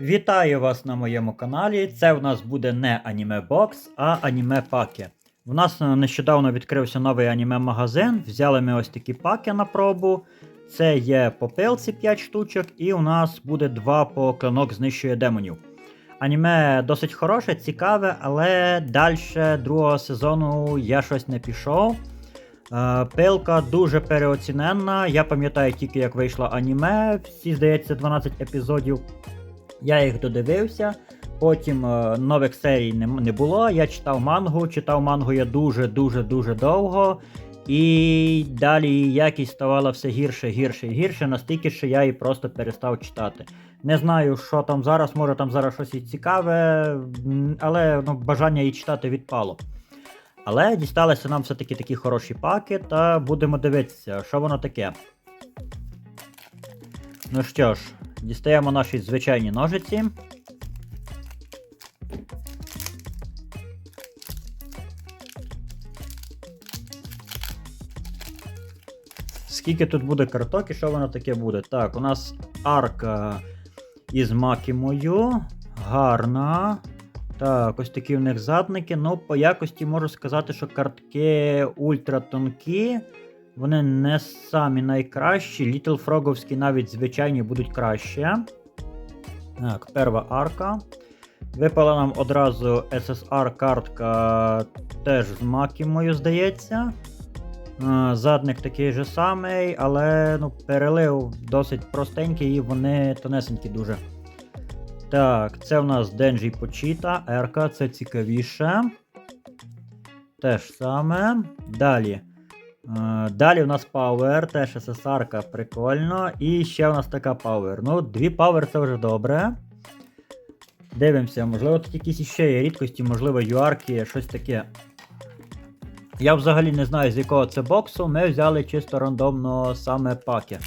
Вітаю вас на моєму каналі. Це в нас буде не аніме бокс, а аніме паки. В нас е, нещодавно відкрився новий аніме-магазин. Взяли ми ось такі паки на пробу. Це є по пилці 5 штучок, і у нас буде 2 по клинок знищує демонів. Аніме досить хороше, цікаве, але далі другого сезону я щось не пішов. Е, Пилка дуже переоціненна. Я пам'ятаю тільки, як вийшло аніме, всі, здається, 12 епізодів. Я їх додивився. Потім е, нових серій не, було. Я читав мангу. Читав мангу я дуже-дуже дуже довго. І далі якість ставала все гірше, гірше і гірше, настільки, що я її просто перестав читати. Не знаю, що там зараз, може там зараз щось і цікаве, але ну, бажання її читати відпало. Але дісталися нам все-таки такі хороші паки, та будемо дивитися, що воно таке. Ну що ж, дістаємо наші звичайні ножиці. Скільки тут буде карток і що воно таке буде? Так, у нас арка із макімою. Гарна. Так, ось такі в них задники. Ну, по якості можу сказати, що картки ультра тонкі. Вони не самі найкращі. Little Фроговські навіть звичайні будуть краще. Так, перша арка. Випала нам одразу SSR картка теж з макімою, здається. Задник такий же самий, але ну, перелив досить простенький і вони тонесенькі дуже. Так, це в нас Денджі Почіта, Ерка, це цікавіше. Те ж саме. Далі. Е, Далі у нас Power, теж SSR, прикольно. І ще у нас така Power. Ну, дві Power це вже добре. Дивимося, можливо, тут якісь іще є рідкості, можливо, юарки, щось таке. Я взагалі не знаю, з якого це боксу. Ми взяли чисто рандомно саме паки.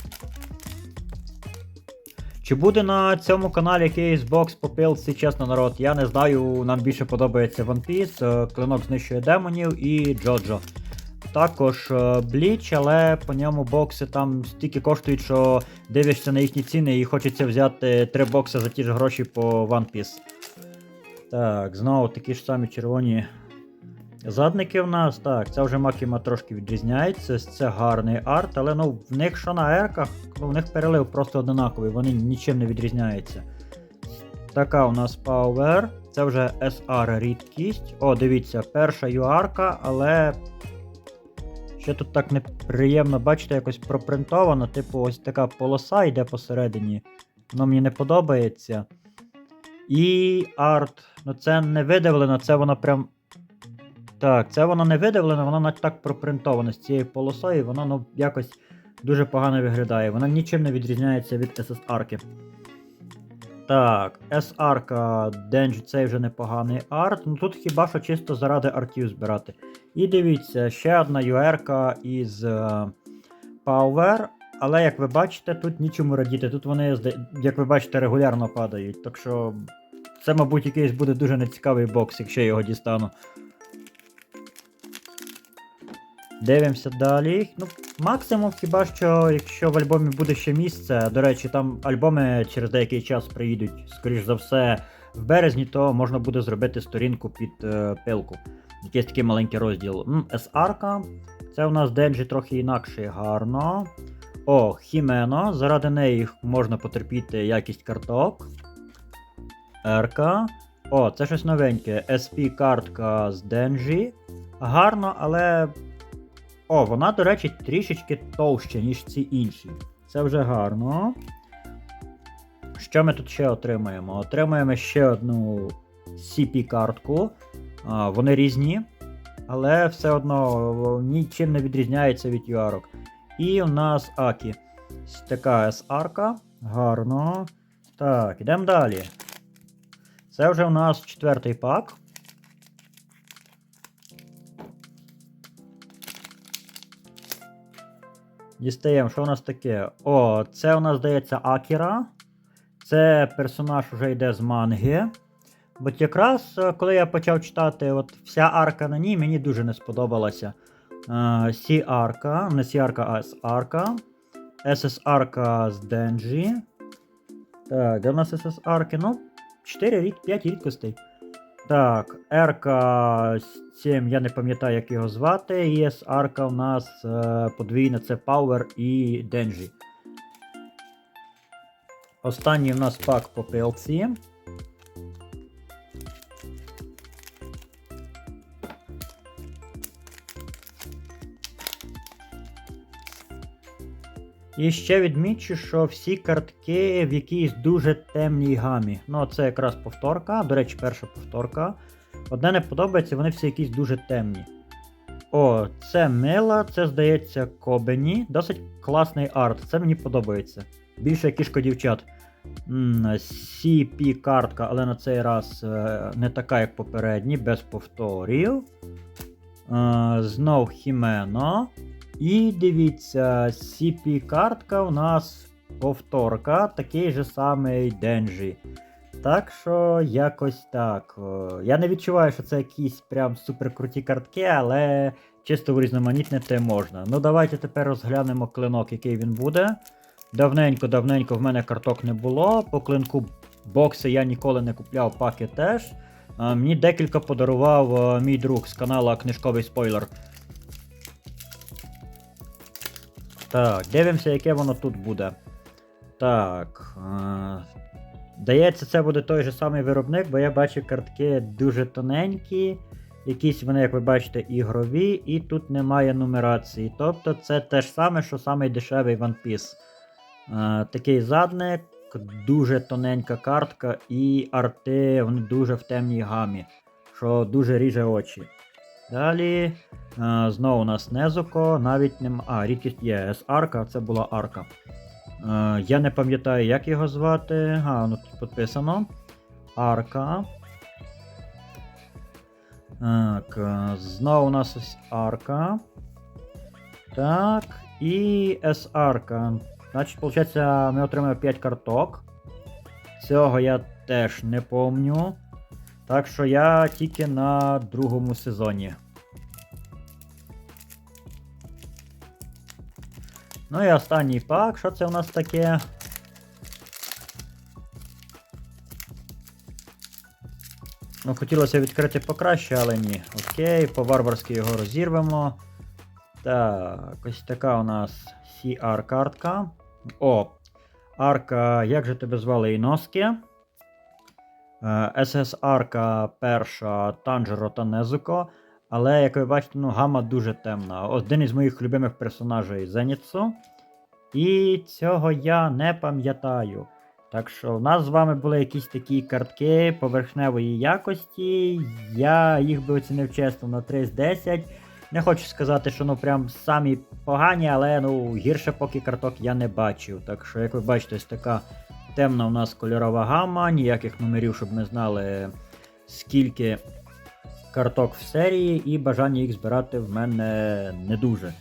Чи буде на цьому каналі якийсь бокс по пилці, чесно народ, я не знаю. Нам більше подобається One Piece, е, клинок знищує демонів і Джоджо. Також е, Бліч, але по ньому бокси там стільки коштують, що дивишся на їхні ціни і хочеться взяти три бокси за ті ж гроші по One Piece. Так, знову такі ж самі червоні задники в нас. Так, це вже Макіма трошки відрізняється. Це гарний арт, але ну в них що на ерках, ну в них перелив просто одинаковий, вони нічим не відрізняються. Така у нас Power. Це вже SR рідкість. О, дивіться, перша юарка, але ще тут так неприємно, бачите, якось пропринтовано, типу, ось така полоса йде посередині. Воно мені не подобається. І арт. Ну це не видавлено, це воно прям. Так, це воно не видавлено, воно навіть так пропринтовано з цією полосою, воно ну, якось дуже погано виглядає. Вона нічим не відрізняється від SSR-ки. Так, SR-ка Denji цей вже непоганий арт. Ну тут хіба що чисто заради артів збирати. І дивіться, ще одна UR-ка із е, Power. Але як ви бачите, тут нічому радіти. Тут вони, як ви бачите, регулярно падають. Так що це, мабуть, якийсь буде дуже нецікавий бокс, якщо я його дістану. Дивимося далі. Ну, максимум, хіба що, якщо в альбомі буде ще місце. До речі, там альбоми через деякий час приїдуть, скоріш за все, в березні, то можна буде зробити сторінку під е, пилку. Якийсь такий маленький розділ. SR-ка. Це у нас Денджі трохи інакше гарно. О, Хімено. Заради неї можна потерпіти якість карток. Ерка. О, це щось новеньке. SP-картка з Денджі. Гарно, але. О, вона, до речі, трішечки товща, ніж ці інші. Це вже гарно. Що ми тут ще отримаємо? Отримаємо ще одну CP-картку. Вони різні, але все одно нічим не відрізняється від юарок. І у нас Акі. Така SR-ка. Гарно. Так, ідемо далі. Це вже у нас четвертий пак. Дістаємо, що у нас таке? О, це у нас здається Акіра. Це персонаж вже йде з манги. От якраз е, коли я почав читати, от вся арка на ній мені дуже не сподобалася. Е, Сі арка, не Сі арка, а С арка. СС арка з Денджі. Так, де в нас SSR-ки? Ну, 4 рід, 5 рідкостей. Так, РК 7, я не пам'ятаю, як його звати. І арка у нас е, подвійна це Power і Denji. Останній у нас пак по PLC. І ще відмічу, що всі картки в якійсь дуже темній гамі. Ну, це якраз повторка. До речі, перша повторка. Одне не подобається, вони всі якісь дуже темні. О, це мила, це здається Кобені. Досить класний арт, це мені подобається. Більше кішко дівчат. CP картка, але на цей раз е, не така, як попередні, без повторів. Е, Знов Хімено. І дивіться, CP картка у нас повторка, такий же самий Денджі. Так що якось так. Я не відчуваю, що це якісь прям суперкруті картки, але чисто урізноманітнити можна. Ну давайте тепер розглянемо клинок, який він буде. Давненько-давненько в мене карток не було. По клинку бокси я ніколи не купляв, паки теж. Мені декілька подарував мій друг з каналу Книжковий спойлер. Так, дивимося, яке воно тут буде. Так. А... Дається, це буде той же самий виробник, бо я бачу картки дуже тоненькі. Якісь вони, як ви бачите, ігрові, і тут немає нумерації. Тобто це те ж саме, що самий дешевий One Piece. А, такий задник, дуже тоненька картка, і арти вони дуже в темній гамі, що дуже ріже очі. Далі. А, знову у нас Незуко, навіть нема. А, рідкість є S-арка, це була арка. Е, я не пам'ятаю, як його звати. А, ну тут підписано. Арка. Так, е, знову у нас ось арка. Так. І S-арка. Значить, виходить, ми отримаємо 5 карток. Цього я теж не помню. Так що я тільки на другому сезоні. Ну і останній пак, що це у нас таке? Ну, хотілося відкрити покраще, але ні. Окей, по-варварськи його розірвемо. Так, ось така у нас CR картка. О, арка, як же тебе звали Іноски? СС арка перша Танжеро та Незуко. Але, як ви бачите, ну, гама дуже темна. Один із моїх любимих персонажей Зеніцу. І цього я не пам'ятаю. Так що в нас з вами були якісь такі картки поверхневої якості. Я їх би оцінив чесно на 3 з 10. Не хочу сказати, що ну прям самі погані, але ну гірше поки карток я не бачив. Так що, як ви бачите, ось така темна у нас кольорова гама, ніяких номерів, щоб ми знали, скільки карток в серії, і бажання їх збирати в мене не дуже.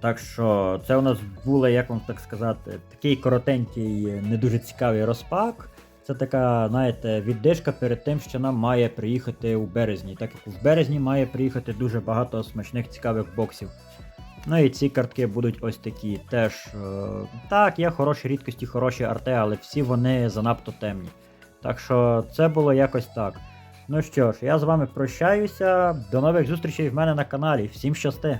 Так що це у нас було, як вам так сказати, такий коротенький, не дуже цікавий розпак. Це така, знаєте, віддишка перед тим, що нам має приїхати у березні. Так як у березні має приїхати дуже багато смачних цікавих боксів. Ну і ці картки будуть ось такі. Теж. Е так, є хороші рідкості, хороші арте, але всі вони занадто темні. Так що це було якось так. Ну що ж, я з вами прощаюся. До нових зустрічей в мене на каналі. Всім щасти!